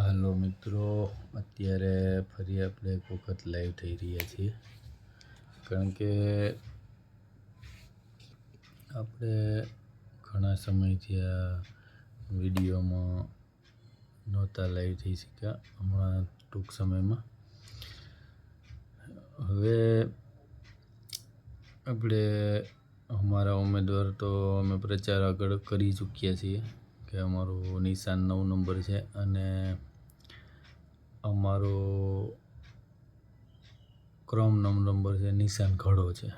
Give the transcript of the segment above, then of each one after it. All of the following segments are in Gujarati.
હાલો મિત્રો, અત્યારે ફરી આપણે એક વખત લાઈવ થઈ રહ્યા છીએ. કારણ કે આપણે ઘણા સમયથી આ વિડીયોમાં નહોતા લાઈવ થઈ શક્યા, હમણાં ટૂંક સમયમાં. હવે આપણે અમારા ઉમેદવાર તો અમે પ્રચાર આગળ કરી ચૂક્યા છીએ કે અમારું નિશાન નવ નંબર છે અને અમારો ક્રમ નંબર છે, નિશાન ઘડો છે.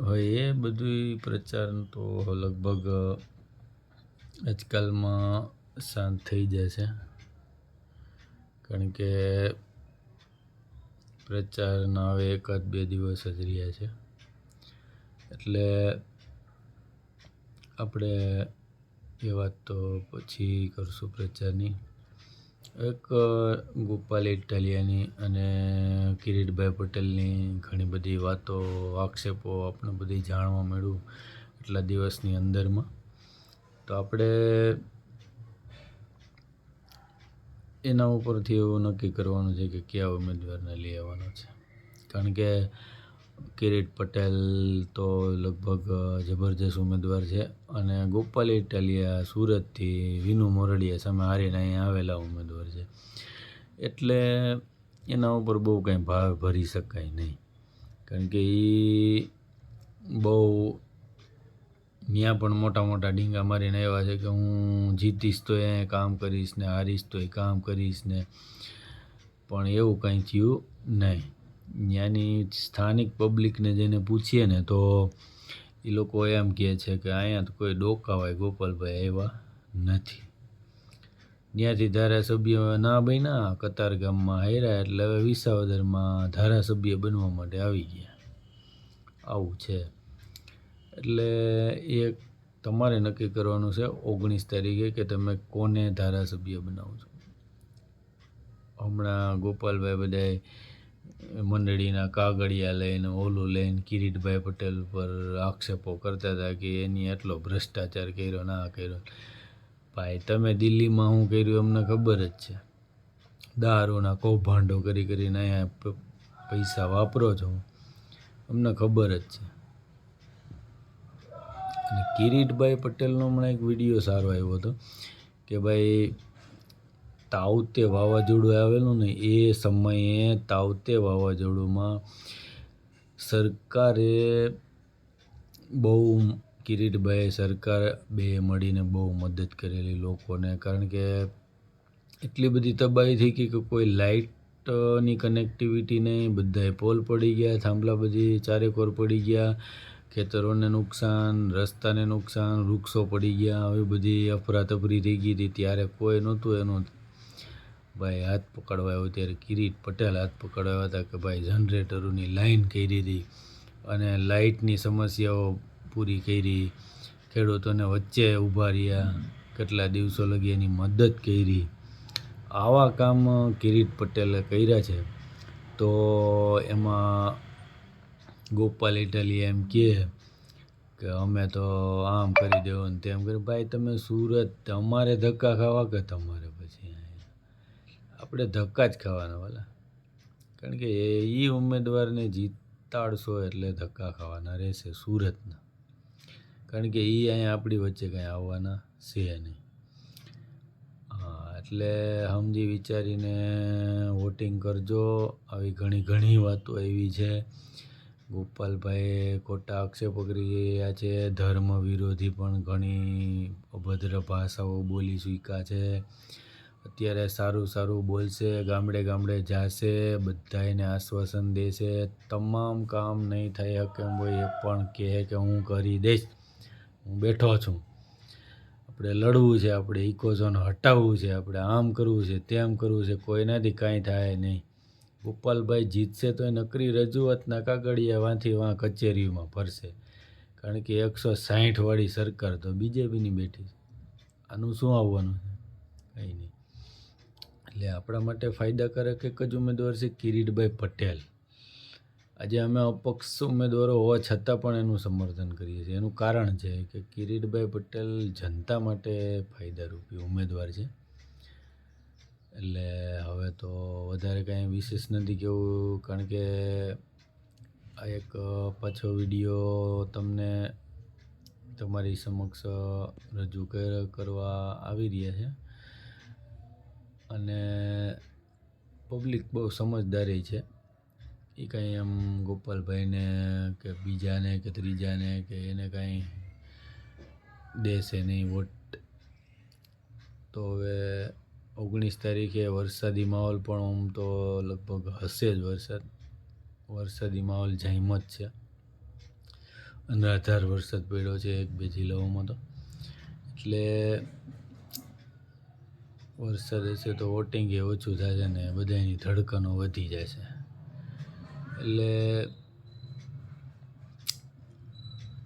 હવે એ બધું પ્રચાર તો લગભગ આજકાલમાં શાંત થઈ જાય છે. કારણ કે પ્રચારના હવે એકાદ બે દિવસ જ રહ્યા છે. એટલે આપણે એ વાત તો પછી કરશું પ્રચારની. એક ગોપાલ ઇટાલિયાની અને કિરીટભાઈ પટેલની ઘણી બધી વાતો, આક્ષેપો આપણે બધી જાણવા મળ્યું એટલા દિવસની અંદરમાં. તો આપણે એના ઉપરથી એવું નક્કી કરવાનું છે કે કયા ઉમેદવારને લઈ આવવાનો છે. કારણ કે કિરીટ પટેલ તો લગભગ જબરજસ્ત ઉમેદવાર છે. અને ગોપાલ ઇટાલિયા સુરતથી વિનુ મોરડિયા સામે હારીને અહીંયા આવેલા ઉમેદવાર છે. એટલે એના ઉપર બહુ કંઈ ભાવ ભરી શકાય નહીં. કારણ કે એ બહુ ત્યાં પણ મોટા મોટા ડીંગા મારીને આવ્યા છે કે હું જીતીશ તો એ કામ કરીશ ને હારીશ તો એ કામ કરીશ ને. પણ એવું કંઈ થયું નહીં. ત્યાંની સ્થાનિક પબ્લિકને જઈને પૂછીએ ને તો એ લોકો એમ કહે છે કે અહીંયા તો કોઈ ડોકાવાય ગોપાલભાઈ આવ્યા નથી. ત્યાંથી ધારાસભ્ય ના બન્યા, કતાર ગામમાં હાર્યા એટલે હવે વિસાવદરમાં ધારાસભ્ય બનવા માટે આવી ગયા. આવું છે. એટલે એ તમારે નક્કી કરવાનું છે ઓગણીસ તારીખે કે તમે કોને ધારાસભ્ય બનાવો છો? હમણાં ગોપાલભાઈ બધાએ મંડળીના કાગળિયા લઈને, ઓલું લઈને કિરીટભાઈ પટેલ પર આક્ષેપો કરતા હતા કે એની એટલો ભ્રષ્ટાચાર કર્યો, ના કર્યો. ભાઈ, તમે દિલ્હીમાં શું કર્યું અમને ખબર જ છે. દારૂના કૌભાંડો કરી કરીને અહીંયા પૈસા વાપરો છો. અમને ખબર જ છે. અને કિરીટભાઈ પટેલનો હમણાં એક વીડિયો સારો આવ્યો હતો કે ભાઈ તાવતે વાવાઝોડું આવેલું ને એ સમયે તાવતે વાવાઝોડુંમાં સરકારે બહુ કિરીટભાઈ સરકાર બે મળીને બહુ મદદ કરેલી લોકોને. કારણ કે એટલી બધી તબાહી થઈ ગઈ કે કોઈ લાઇટની કનેક્ટિવિટી નહીં બધાએ પોલ પડી ગયા, થાંભલા બધી ચારેકોર પડી ગયા, ખેતરોને નુકસાન, રસ્તાને નુકસાન, વૃક્ષો પડી ગયા, આવી બધી અફરાતફરી થઈ ગઈ હતી. ત્યારે કોઈ નહોતું એનું ભાઈ હાથ પકડવા આવ્યો ત્યારે કિરીટ પટેલ હાથ પકડવા હતા કે ભાઈ જનરેટરોની લાઇન કરી હતી અને લાઇટની સમસ્યાઓ પૂરી કરી. ખેડૂતોને વચ્ચે ઊભા રહ્યા, કેટલા દિવસો લગી એની મદદ કરી. આવા કામ કિરીટ પટેલે કર્યા છે. તો એમાં ગોપાલ ઇટાલી એમ કહે કે અમે તો આમ કરી દેવો ને તેમ કરી. ભાઈ તમે સુરત, અમારે ધક્કા ખાવા કે તમારે પછી આપણે ધક્કા જ ખાવાના વાલા કારણ કે એ ઉમેદવારને જીતાડશો એટલે ધક્કા ખાવાના રહેશે સુરતના. કારણ કે એ અહીંયા આપણી વચ્ચે કંઈ આવવાના છે નહીં. હા, એટલે સમજી વિચારીને વોટિંગ કરજો. આવી ઘણી ઘણી વાતો એવી છે. ગોપાલભાઈએ ખોટા આક્ષેપો કરી રહ્યા છે. ધર્મ વિરોધી પણ ઘણી અભદ્ર ભાષાઓ બોલી ચૂક્યા છે. અત્યારે સારું સારું બોલશે, ગામડે ગામડે જશે બધાને આશ્વાસન દેશે. તમામ કામ નહીં થઈ શકે એમ હોય એ પણ કહે કે હું કરી દઈશ. હું બેઠો છું. આપણે લડવું છે, આપણે ઇકોઝોન હટાવવું છે, આપણે આમ કરવું છે, તેમ કરવું છે, કોઈનાથી કાંઈ થાય નહીં. ગોપાલભાઈ જીતશે તો એ નકરી રજૂઆતના કાગળિયા વાંથી વાં કચેરીમાં ફરશે. કારણ કે એકસો સાહીઠવાળી સરકાર તો બીજેપીની બેઠી છે. આનું શું આવવાનું છે? કંઈ નહીં. એટલે આપણા માટે ફાયદાકારક એક જ ઉમેદવાર છે કિરીટભાઈ પટેલ. આજે અમે અપક્ષ ઉમેદવારો હોવા છતાં પણ એનું સમર્થન કરીએ છીએ. એનું કારણ છે કે કિરીટભાઈ પટેલ જનતા માટે ફાયદારૂપી ઉમેદવાર છે. એટલે હવે તો વધારે કાંઈ વિશેષ નથી કેવું, કારણ કે આ એક પાછો વીડિયો તમને તમારી સમક્ષ રજૂ કર- કરવા આવી રહ્યા છે. અને પબ્લિક બહુ સમજદારી છે. એ કાંઈ એમ ગોપાલભાઈને કે બીજાને કે ત્રીજાને કે એને કાંઈ દેશે નહીં વોટ તો હવે ઓગણીસ તારીખે વરસાદી માહોલ પણ આમ તો લગભગ હશે જ વરસાદ. વરસાદી માહોલ જાયમ જ છે. અનરાધાર વરસાદ પડ્યો છે એક બે જિલ્લાઓમાં તો. એટલે વરસાદ હશે તો વોટિંગ એ ઓછું થશે ને બધાની ધડકનો વધી જશે એટલે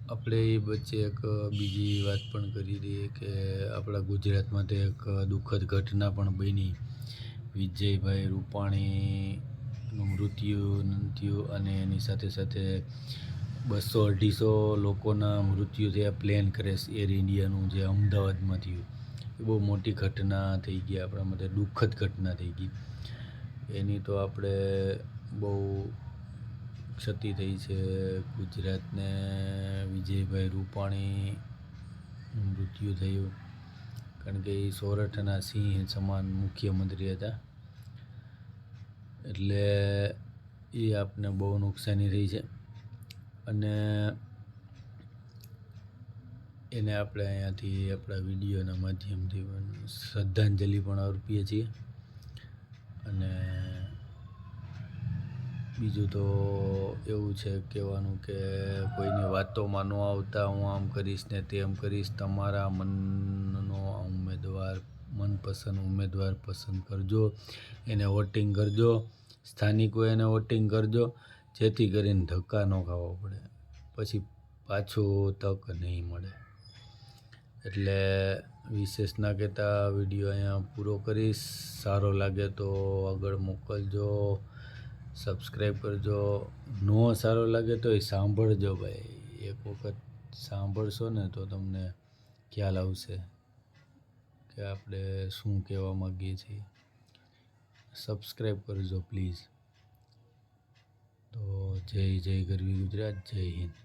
આપણે એ વચ્ચે એક બીજી વાત પણ કરી દઈએ કે આપણા ગુજરાતમાં તો એક દુઃખદ ઘટના પણ બની. વિજયભાઈ રૂપાણીનું મૃત્યુ થયું અને એની સાથે સાથે બસો અઢીસો લોકોના મૃત્યુ થયા. પ્લેન ક્રેશ એર ઇન્ડિયાનું જે અમદાવાદમાં થયું. બહુ મોટી ઘટના થઈ ગઈ, આપણા માટે દુઃખદ ઘટના થઈ ગઈ. એની તો આપણે બહુ ક્ષતિ થઈ છે. ગુજરાતને વિજયભાઈ રૂપાણી મૃત્યુ થયું, કારણ કે એ સોરઠના સિંહ સમાન મુખ્યમંત્રી હતા. એટલે એ આપને બહુ નુકસાની થઈ છે. અને એને આપણે અહીંયાથી આપણા વિડીયોના માધ્યમથી પણ શ્રદ્ધાંજલિ પણ અર્પીએ છીએ. અને બીજું તો એવું છે કહેવાનું કે કોઈની વાતોમાં ન આવતા હું આમ કરીશ ને તેમ કરીશ, તમારા મનનો ઉમેદવાર, મનપસંદ ઉમેદવાર પસંદ કરજો, એને વોટિંગ કરજો, સ્થાનિકો એને વોટિંગ કરજો, જેથી કરીને ધક્કા ન ખાવા પડે. પછી પાછું તક નહીં મળે. એટલે વિશેષ ના કહેતા વીડિયો અહીંયા પૂરો કરીશ. સારો લાગે તો આગળ મોકલજો સબસ્ક્રાઈબ કરજો. ન સારો લાગે તો એ સાંભળજો ભાઈ. એક વખત સાંભળશો ને તો તમને ખ્યાલ આવશે કે આપણે શું કહેવા માગીએ છીએ. સબસ્ક્રાઈબ કરજો પ્લીઝ તો જય જય ગરવી ગુજરાત, જય હિન્દ.